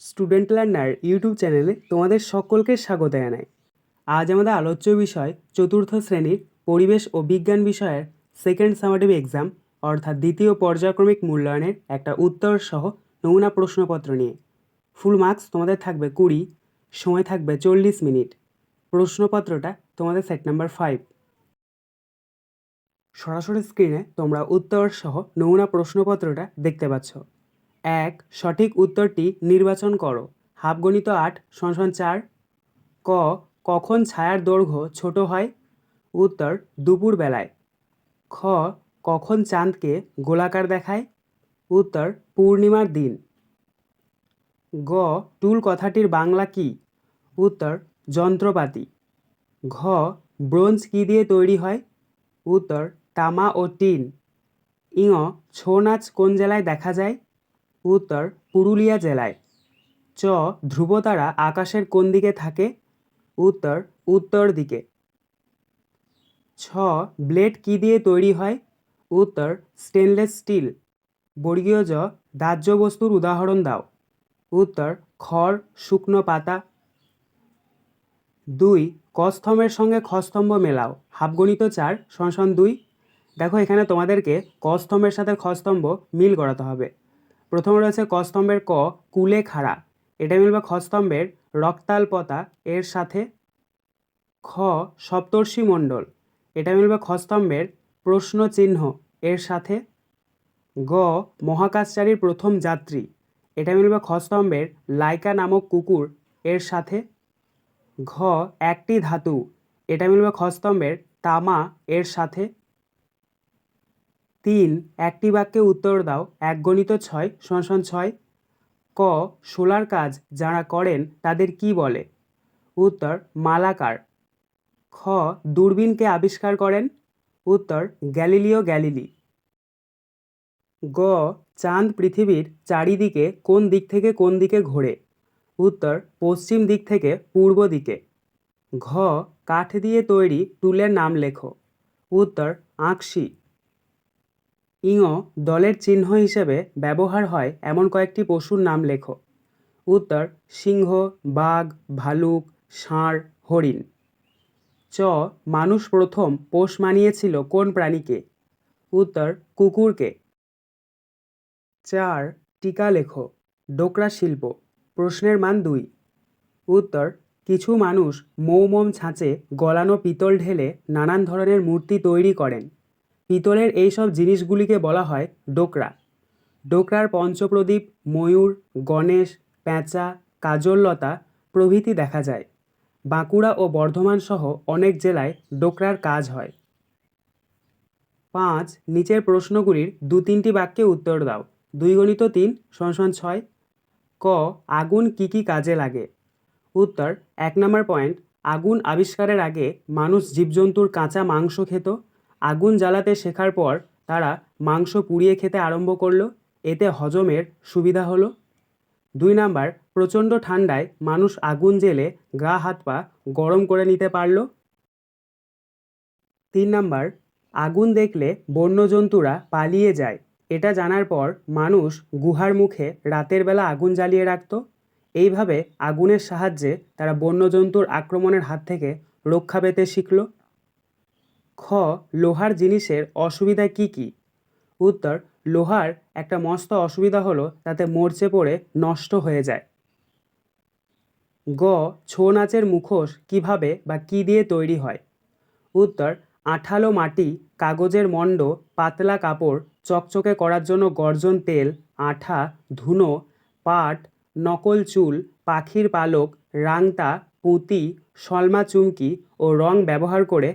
Student learner YouTube চ্যানেলে তোমাদের সকলকে স্বাগত জানাই। আজ আমাদের আলোচ্য বিষয় চতুর্থ শ্রেণির পরিবেশ ও বিজ্ঞান বিষয়ের সেকেন্ড সামাটিভ এক্সাম অর্থাৎ দ্বিতীয় পর্যায়ক্রমিক মূল্যায়নের একটা উত্তর সহ নমুনা প্রশ্নপত্র নিয়ে। ফুল মার্কস তোমাদের থাকবে কুড়ি, সময় থাকবে চল্লিশ মিনিট। প্রশ্নপত্রটা তোমাদের সেট নাম্বার ফাইভ সরাসরি স্ক্রিনে তোমরা উত্তর সহ নমুনা প্রশ্নপত্রটা দেখতে পাচ্ছ। এক, সঠিক উত্তরটি নির্বাচন করো। হাফগণিত আট সংসন চার। ক, কখন ছায়ার দৈর্ঘ্য ছোট হয়? উত্তর, দুপুর বেলায়। খ, কখন চাঁদকে গোলাকার দেখায়? উত্তর, পূর্ণিমার দিন। গ, টুল কথাটির বাংলা কি? উত্তর, যন্ত্রপাতি। ঘ, ব্রোঞ্জ কী দিয়ে তৈরি হয়? উত্তর, তামা ও টিন। ইঙ, ছৌ নাচ কোন জেলায় দেখা যায়? উত্তর পুরুলিয়া জেলায়। চ, ধ্রুবতারা আকাশের কোন দিকে থাকে? উত্তর উত্তর দিকে। ছ, ব্লেড কী দিয়ে তৈরি হয়? উত্তর, স্টেনলেস স্টিল। বর্গীয় জ, দাহ্য বস্তুর উদাহরণ দাও। উত্তর, খড়, শুকনো পাতা। দুই কস্তম্ভের সঙ্গে খস্তম্ভ মেলাও। হাফগণিত চার সংসন দুই। দেখো এখানে তোমাদেরকে কস্তম্ভের সাথে খস্তম্ভ মিল করাতে হবে। প্রথমে রয়েছে কস্তম্ভের ক, কুলে খাড়া। এটা মিলবে খস্তম্ভের রক্তাল পতা এর সাথে খ, সপ্তর্ষি মণ্ডল। এটা মিলবে খস্তম্ভের প্রশ্ন চিহ্ন এর সাথে গ, মহাকাশচারীর প্রথম যাত্রী। এটা মিলবে খস্তম্ভের লাইকা নামক কুকুর, এর সাথে ঘ, একটি ধাতু। এটা মিলবে খস্তম্ভের তামা, এর সাথে তিন, একটি বাক্যে উত্তর দাও। এক গণিত ছয় সংসন ছয়। ক, সোলার কাজ যারা করেন তাদের কি বলে? উত্তর, মালাকার। খ, দূরবীনকে আবিষ্কার করেন। উত্তর, গ্যালিলিও গ্যালিলি। গ, চাঁদ পৃথিবীর চারিদিকে কোন দিক থেকে কোন দিকে ঘোরে? উত্তর, পশ্চিম দিক থেকে পূর্ব দিকে। ঘ, কাঠ দিয়ে তৈরি টুলের নাম লেখো। উত্তর, আঁকশি। ইঙ দলের চিহ্ন হিসেবে ব্যবহার হয় এমন কয়েকটি পশুর নাম লেখো। উত্তর, সিংহ, বাঘ, ভালুক, ষাঁড়, হরিণ। চ, মানুষ প্রথম পোষ মানিয়েছিল কোন প্রাণীকে? উত্তর, কুকুরকে। চার, টিকা লেখো, ডোকরা শিল্প, প্রশ্নের মান দুই। উত্তর, কিছু মানুষ মৌমম ছাঁচে গলানো পিতল ঢেলে নানান ধরনের মূর্তি তৈরি করেন। পিতলের এই সব জিনিসগুলিকে বলা হয় ডোকরা। ডোকরার পঞ্চপ্রদীপ, ময়ূর, গণেশ, প্যাঁচা, কাজললতা প্রভৃতি দেখা যায়। বাঁকুড়া ও বর্ধমান সহ অনেক জেলায় ডোকরার কাজ হয়। পাঁচ, নিচের প্রশ্নগুলির দু তিনটি বাক্যে উত্তর দাও। দুই গণিত তিন সংসন ছয়। ক, আগুন কি কি কাজে লাগে? উত্তর, এক নম্বর পয়েন্ট, আগুন আবিষ্কারের আগে মানুষ জীবজন্তুর কাঁচা মাংস খেত। আগুন জ্বালাতে শেখার পর তারা মাংস পুড়িয়ে খেতে আরম্ভ করল। এতে হজমের সুবিধা হলো। দুই নাম্বার, প্রচণ্ড ঠান্ডায় মানুষ আগুন জেলে গা, হাত, পা গরম করে নিতে পারল। তিন নাম্বার, আগুন দেখলে বন্যজন্তুরা পালিয়ে যায়। এটা জানার পর মানুষ গুহার মুখে রাতের বেলা আগুন জ্বালিয়ে রাখত। এইভাবে আগুনের সাহায্যে তারা বন্যজন্তুর আক্রমণের হাত থেকে রক্ষা পেতে শিখল। খ, লোহার জিনিসের অসুবিধা কি কি? উত্তর, লোহার একটা মস্ত অসুবিধা হলো তাতে মরচে পড়ে নষ্ট হয়ে যায়। গ ছৌ নাচের মুখোশ কীভাবে বা কি দিয়ে তৈরি হয়? উত্তর, আঠালো মাটি, কাগজের মণ্ড, পাতলা কাপড়, চকচকে করার জন্য গর্জন তেল, আঠা, ধুনো, পাট, নকল চুল, পাখির পালক, রাংতা, পুঁতি সলমা চুমকি ও রং ব্যবহার করে